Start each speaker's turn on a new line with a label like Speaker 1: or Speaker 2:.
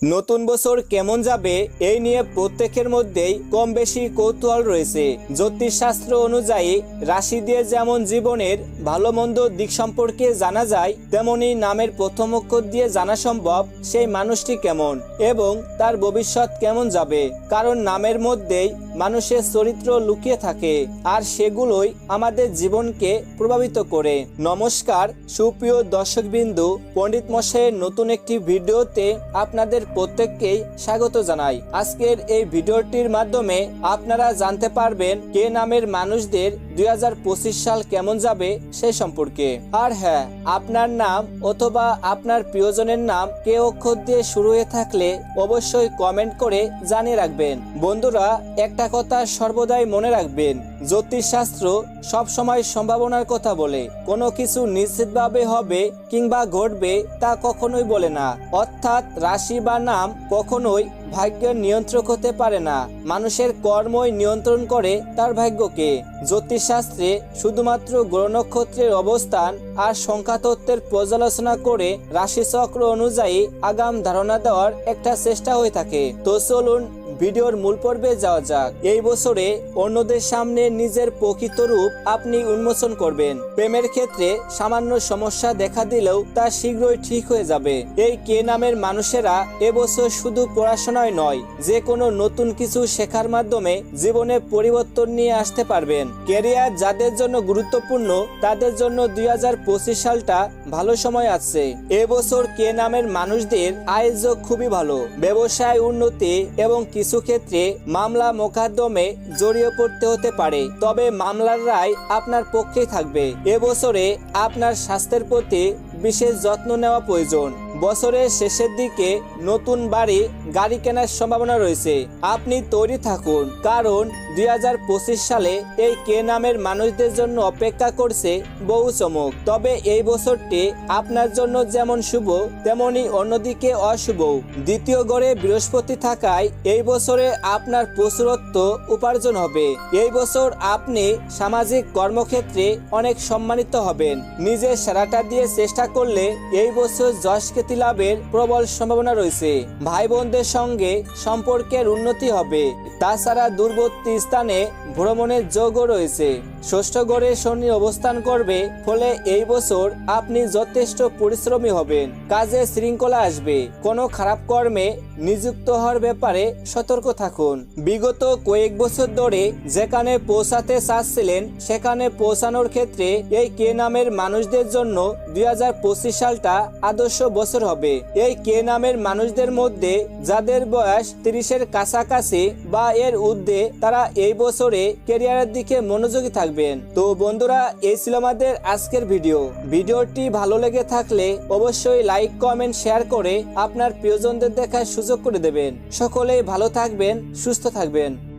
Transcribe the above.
Speaker 1: নতুন বছর কেমন যাবে, এই নিয়ে প্রত্যেকের মধ্যেই কম বেশি কৌতূহল রয়েছে। জ্যোতিষশাস্ত্র অনুযায়ী রাশি দিয়ে যেমন জীবনের ভালো মন্দ দিক সম্পর্কে জানা যায়, তেমনি নামের প্রথম অক্ষর দিয়ে জানা সম্ভব সেই মানুষটি কেমন এবং তার ভবিষ্যৎ কেমন যাবে। কারণ নামের মধ্যেই মানুষের চরিত্র লুকিয়ে থাকে আর সেগুলোই আমাদের জীবনকে প্রভাবিত করে। নমস্কার, সুপ্রিয় দর্শকবিন্দু, পণ্ডিত মশাইয়ের নতুন একটি ভিডিওতে আপনাদের প্রত্যেককেই স্বাগত জানাই। আজকের এই ভিডিওটির মাধ্যমে আপনারা জানতে পারবেন কে নামের মানুষদের দুই হাজার পঁচিশ সাল কেমন যাবে সে সম্পর্কে। আর হ্যাঁ আপনার নাম অথবা আপনার প্রিয়জনের নাম কে অক্ষর দিয়ে শুরু হয়ে থাকলে অবশ্যই কমেন্ট করে জানিয়ে রাখবেন। বন্ধুরা, একটা কথা সর্বদাই মনে রাখবেন। জ্যোতিষশাস্ত্র সব সময় সম্ভাবনার কথা বলে। কোনো কিছু নিশ্চিতভাবে হবে কিংবা ঘটবে তা কখনোই বলে না। অর্থাৎ রাশি বা নাম কখনোই ভাগ্যের নিয়ন্ত্রক হতে পারে না। মানুষের কর্মই নিয়ন্ত্রণ করে তার ভাগ্যকে। জ্যোতিষশাস্ত্রে শুধুমাত্র গ্রহ নক্ষত্রের অবস্থান আর সংখ্যা তত্ত্বের পর্যালোচনা করে রাশিচক্র অনুযায়ী আগাম ধারণা দেওয়ার একটা চেষ্টা হয়ে থাকে। তো চলুন ভিডিওর মূল পর্বে যাওয়া যাক। এই বছরে অন্যদের সামনে নিজের প্রকৃত রূপ আপনি উন্মোচন করবেন। প্রেমের ক্ষেত্রে সামান্য সমস্যা দেখা দিলেও তা শীঘ্রই ঠিক হয়ে যাবে। এই কে নামের মানুষেরা এবছর শুধু পড়াশোনায় নয়, যে কোনো নতুন কিছু শেখার মাধ্যমে জীবনে পরিবর্তন নিয়ে আসতে পারবেন। কেরিয়ার যাদের জন্য গুরুত্বপূর্ণ, তাদের জন্য দুই হাজার পঁচিশ সালটা ভালো সময় আছে। এবছর কে নামের মানুষদের আয়োজক খুবই ভালো। ব্যবসায় উন্নতি এবং কিছু ক্ষেত্রে মামলা মোকাদ্দমে জড়িয়ে পড়তে হতে পারে, তবে মামলার রায় আপনার পক্ষে থাকবে। এবছরে আপনার স্বাস্থ্যের প্রতি বিশেষ যত্ন নেওয়া প্রয়োজন। বছরের শেষের দিকে নতুন বাড়ি, গাড়ি কেনার সম্ভাবনা রয়েছে। আপনি তৈরি থাকুন, কারণ দুই হাজার পঁচিশ সালে এই কে নামের মানুষদের জন্য অপেক্ষা করছে বহু চমক। তবে এই বছরটি আপনার জন্য যেমন শুভ, তেমনি অন্যদিকে অশুভ। দ্বিতীয় গড়ে বৃহস্পতি থাকায় এই বছরে আপনার প্রচুরত্ব উপার্জন হবে। এই বছর আপনি সামাজিক কর্মক্ষেত্রে অনেক সম্মানিত হবেন। নিজের সেরাটা দিয়ে চেষ্টা করলে এই বছর যশ খ্যাতি লাভের প্রবল সম্ভাবনা রয়েছে। ভাই বোনদের সঙ্গে সম্পর্কের উন্নতি হবে। তাছাড়া দূরবর্তী স্থানে ভ্রমণের যোগও রয়েছে। ষষ্ঠ গড়ে শনি অবস্থান করবে, ফলে এই বছর আপনি যথেষ্ট পরিশ্রমী হবেন। কাজে শৃঙ্খলা আসবে। কোনো খারাপ কর্মে নিযুক্ত হওয়ার ব্যাপারে সতর্ক থাকুন। বিগত কয়েক বছর ধরে যেখানে পৌঁছাতে চাচ্ছিলেন, সেখানে পৌঁছানোর ক্ষেত্রে এই কে নামের মানুষদের জন্য দুই হাজার পঁচিশ সালটা আদর্শ বছর হবে। এই কে নামের মানুষদের মধ্যে যাদের বয়স তিরিশের কাছাকাছি বা এর ঊর্ধ্বে, তারা এই বছরে কেরিয়ারের দিকে মনোযোগী থাকবেন। তো বন্ধুরা, এই ছিল আমাদের আজকের ভিডিও। ভিডিওটি ভালো লেগে থাকলে অবশ্যই লাইক, কমেন্ট, শেয়ার করে আপনার প্রিয়জনদের দেখার সুযোগ করে দেবেন। সকলেই ভালো থাকবেন, সুস্থ থাকবেন।